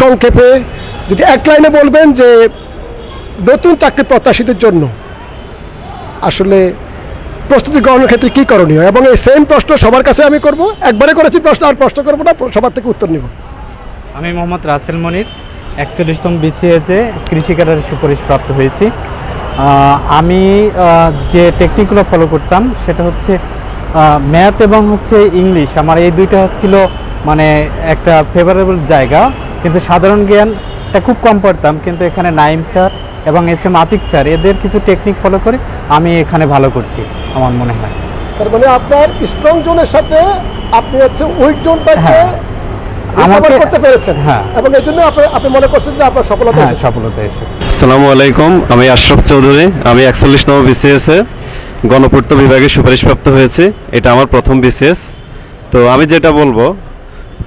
সংক্ষেপে যদি এক লাইনে বলবেন যে নতুন চাকরি প্রত্যাশীদের জন্য আসলে প্রস্তুতি গ্রহণের ক্ষেত্রে কী করণীয়? এবং এই সেম প্রশ্ন সবার কাছে আমি করব। একবারে করেছি প্রশ্ন, আর প্রশ্ন করব না, সবার থেকে উত্তর নিব। আমি মোহাম্মদ রাসেল মনির, একচল্লিশতম বিসিএতে কৃষি ক্যাডারের সুপারিশ প্রাপ্ত হয়েছি। আমি যে টেকনিকগুলো ফলো করতাম, সেটা হচ্ছে ম্যাথ এবং হচ্ছে ইংলিশ আমার এই দুইটা ছিল মানে একটা ফেভারেবল জায়গা। কিন্তু সাধারণ জ্ঞানটা খুব কম পড়তাম কিন্তু এখানে নাইম স্যার এবং এস এম আতিক স্যার এদের কিছু টেকনিক ফলো করে আমি এখানে ভালো করছি আমার মনে হয় তার মানে আপনার স্ট্রং জোনের সাথে আপনি হচ্ছে উইক জোনটাকে হ্যাঁ। আমাকে- করতে পেরেছেন হ্যাঁ। এবং এই জন্য আপনি আপনি মনে করছেন যে আপনার সফলতা হ্যাঁ এসেছে। সফলতা এসেছে আসসালামু আলাইকুম আমি আশরাফ চৌধুরী আমি একচল্লিশতম বিসিএস এ গণপূর্ত বিভাগে সুপারিশপ্রাপ্ত হয়েছি এটা আমার প্রথম বিসিএস তো আমি যেটা বলব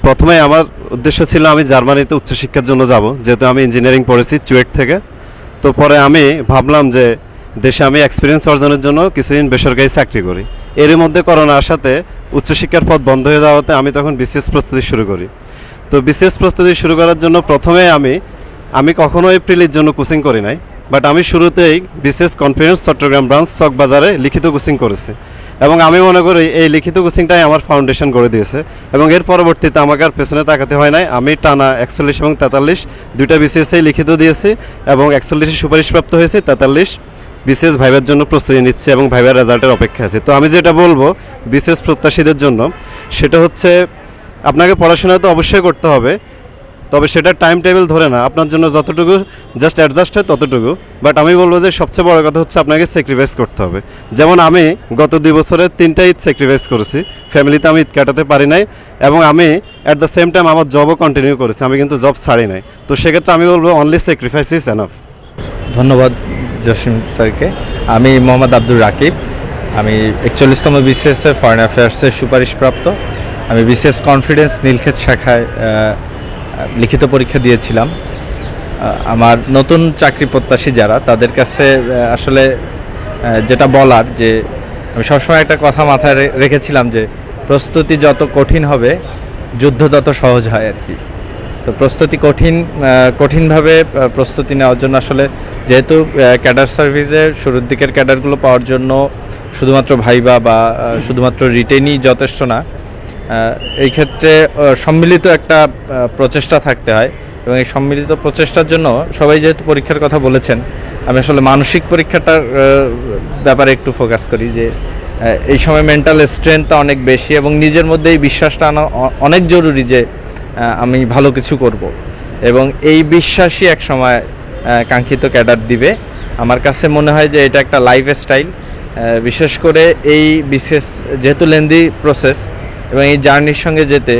প্রথমে আমার উদ্দেশ্য ছিল আমি জার্মানিতে উচ্চশিক্ষার জন্য যাব, যেহেতু আমি ইঞ্জিনিয়ারিং পড়েছি চুয়েট থেকে। তো পরে আমি ভাবলাম যে দেশে আমি এক্সপিরিয়েন্স অর্জনের জন্য কিছুদিন বেসরকারি চাকরি করি। এর মধ্যে করোনা আসাতে উচ্চশিক্ষার পথ বন্ধ হয়ে যাওয়াতে আমি তখন বিসিএস প্রস্তুতি শুরু করি। তো বিসিএস প্রস্তুতি শুরু করার জন্য প্রথমে আমি আমি কখনো এপ্রিলের জন্য কোচিং করি নাই বাট আমি শুরুতেই বিসিএস কনফারেন্স চট্টগ্রাম ব্রাঞ্চ চকবাজারে লিখিত কোচিং করেছি। এবং আমি মনে করি এই লিখিত কোচিংটাই আমার ফাউন্ডেশন করে দিয়েছে। এবং এর পরবর্তীতে আমাকে আর পেছনে তাকাতে হয় নাই। আমি টানা একচল্লিশ এবং তেতাল্লিশ দুইটা বিসিএসএই লিখিত দিয়েছি এবং একচল্লিশে সুপারিশপ্রাপ্ত হয়েছে, তেতাল্লিশ বিশেষ ভাইবার জন্য প্রস্তুতি নিচ্ছে এবং ভাইবার রেজাল্টের অপেক্ষা আছে। তো আমি যেটা বলব বিশেষ প্রত্যাশীদের জন্য, সেটা হচ্ছে আপনাকে পড়াশোনা তো অবশ্যই করতে হবে তবে সেটা টাইম টেবিল ধরে না। আপনার জন্য যতটুকু জাস্ট অ্যাডজাস্ট হয় ততটুকু। বাট আমি বলব যে সবচেয়ে বড় কথা হচ্ছে আপনাকে স্যাক্রিফাইস করতে হবে। যেমন আমি গত দুই বছরে তিনটা ঈদ স্যাক্রিফাইস করেছি। ফ্যামিলিতে আমি ঈদ কাটাতে পারি নাই এবং আমি অ্যাট দ্য সেম টাইম আমার জবও কন্টিনিউ করেছি। আমি কিন্তু জব ছাড়ি নাই। তো সেক্ষেত্রে আমি বলব অনলি স্যাক্রিফাইস ইজ এনাফ ধন্যবাদ জসিম স্যারকে। আমি মোহাম্মদ আব্দুর রাকিব। আমি একচল্লিশতম বিসিএসের ফরেন অ্যাফেয়ার্সের সুপারিশপ্রাপ্ত। আমি বিসিএস কনফিডেন্স নীলক্ষেত শাখায় লিখিত পরীক্ষা দিয়েছিলাম। আমার নতুন চাকরি প্রত্যাশী যারা, তাদের কাছে আসলে যেটা বলার যে, আমি সবসময় একটা কথা মাথায় রেখেছিলাম যে, প্রস্তুতি যত কঠিন হবে, যুদ্ধ তত সহজ হয় আর কি। তো প্রস্তুতি কঠিন কঠিনভাবে প্রস্তুতি নেওয়ার জন্য আসলে, যেহেতু ক্যাডার সার্ভিসে শুরুর দিকের ক্যাডারগুলো পাওয়ার জন্য শুধুমাত্র ভাইবা বা শুধুমাত্র রিটেনই যথেষ্ট না এই ক্ষেত্রে সম্মিলিত একটা প্রচেষ্টা থাকতে হয়। এবং এই সম্মিলিত প্রচেষ্টার জন্য সবাই যেহেতু পরীক্ষার কথা বলেছেন, আমি আসলে মানসিক পরীক্ষাটার ব্যাপারে একটু ফোকাস করি যে এই সময় মেন্টাল স্ট্রেংথটা অনেক বেশি এবং নিজের মধ্যে এই বিশ্বাসটা আনা অনেক জরুরি যে আমি ভালো কিছু করব। এবং এই বিশ্বাসই এক সময় কাঙ্ক্ষিত ক্যাডার দিবে। আমার কাছে মনে হয় যে এটা একটা লাইফ স্টাইল বিশেষ করে এই বিশেষ, যেহেতু লেন্দি প্রসেস এবং এই জার্নির সঙ্গে যেতে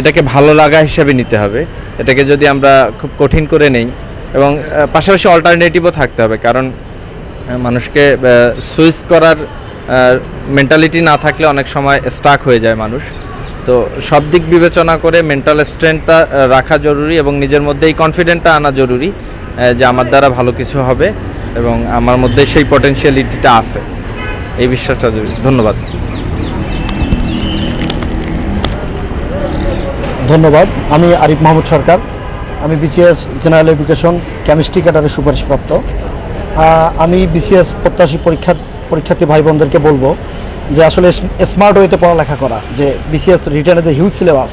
এটাকে ভালো লাগা হিসাবে নিতে হবে। এটাকে যদি আমরা খুব কঠিন করে নেই, এবং পাশাপাশি অল্টারনেটিভও থাকতে হবে, কারণ মানুষকে সুইচ করার মেন্টালিটি না থাকলে অনেক সময় স্টাক হয়ে যায় মানুষ। তো সব দিক বিবেচনা করে মেন্টাল স্ট্রেংথটা রাখা জরুরি এবং নিজের মধ্যে এই কনফিডেন্টটা আনা জরুরি যে আমার দ্বারা ভালো কিছু হবে এবং আমার মধ্যে সেই পটেনশিয়ালিটিটা আছে। এই বিশ্বাসটা জরুরি। ধন্যবাদ। ধন্যবাদ। আমি আরিফ মাহমুদ সরকার। আমি বিসিএস জেনারেল এডুকেশন কেমিস্ট্রি ক্যাডারের সুপারিশপ্রাপ্ত। আমি বিসিএস প্রত্যাশী পরীক্ষা পরীক্ষার্থী ভাই বোনদেরকে বলব যে আসলে স্মার্ট ওয়েতে পড়ালেখা করা, যে বিসিএস রিটার্নের যে হিউজ সিলেবাস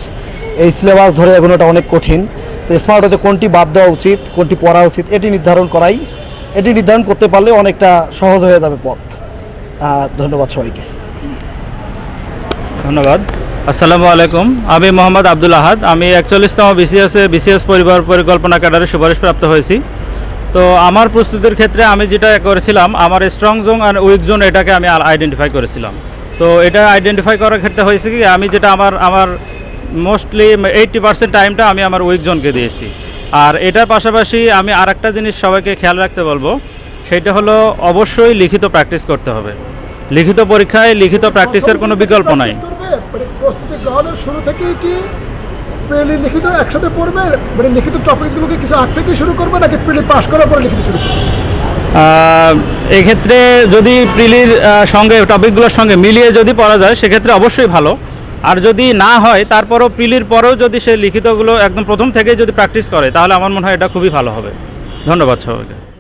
এই সিলেবাস ধরে এগোনোটা অনেক কঠিন। তো স্মার্ট ওয়েতে কোনটি বাদ দেওয়া উচিত, কোনটি পড়া উচিত, এটি নির্ধারণ করাই, এটি নির্ধারণ করতে পারলে অনেকটা সহজ হয়ে যাবে পথ। ধন্যবাদ সবাইকে। ধন্যবাদ। আসসালামু আলাইকুম। আমি মোহাম্মদ আব্দুল আহাদ। আমি একচল্লিশতম বিসিএসে বিসিএস পরিবার পরিকল্পনা ক্যাডারে সুপারিশপ্রাপ্ত হয়েছি। তো আমার প্রস্তুতির ক্ষেত্রে আমি যেটা করেছিলাম, আমার স্ট্রং জোন আর উইক জোন এটাকে আমি আইডেন্টিফাই করেছিলাম। তো এটা আইডেন্টিফাই করার ক্ষেত্রে হয়েছে কি, আমি যেটা আমার আমার মোস্টলি এইট্টি পার্সেন্ট টাইমটা আমি আমার উইক জোনকে দিয়েছি। আর এটার পাশাপাশি আমি আর একটা জিনিস সবাইকে খেয়াল রাখতে বলব, সেটা হলো অবশ্যই লিখিত প্র্যাকটিস করতে হবে। লিখিত পরীক্ষায় লিখিত প্র্যাকটিসের কোনো বিকল্প নাই। গ্রহণের শুরু থেকেই কি প্রিলি লিখিত একসাথে পড়বে? মানে লিখিত টপিকসগুলোকে কিছু আগ থেকে শুরু করবে নাকি প্রিলি পাশ করার পরে লিখিত শুরু করবে? এক্ষেত্রে যদি প্রিলির সঙ্গে টপিকগুলোর সঙ্গে মিলিয়ে যদি পড়া যায়, সেক্ষেত্রে অবশ্যই ভালো। আর যদি না হয়, তারপরও প্রিলির পরেও যদি সে লিখিতগুলো একদম প্রথম থেকেই যদি প্র্যাকটিস করে, তাহলে আমার মনে হয় এটা খুবই ভালো হবে। ধন্যবাদ সবাইকে।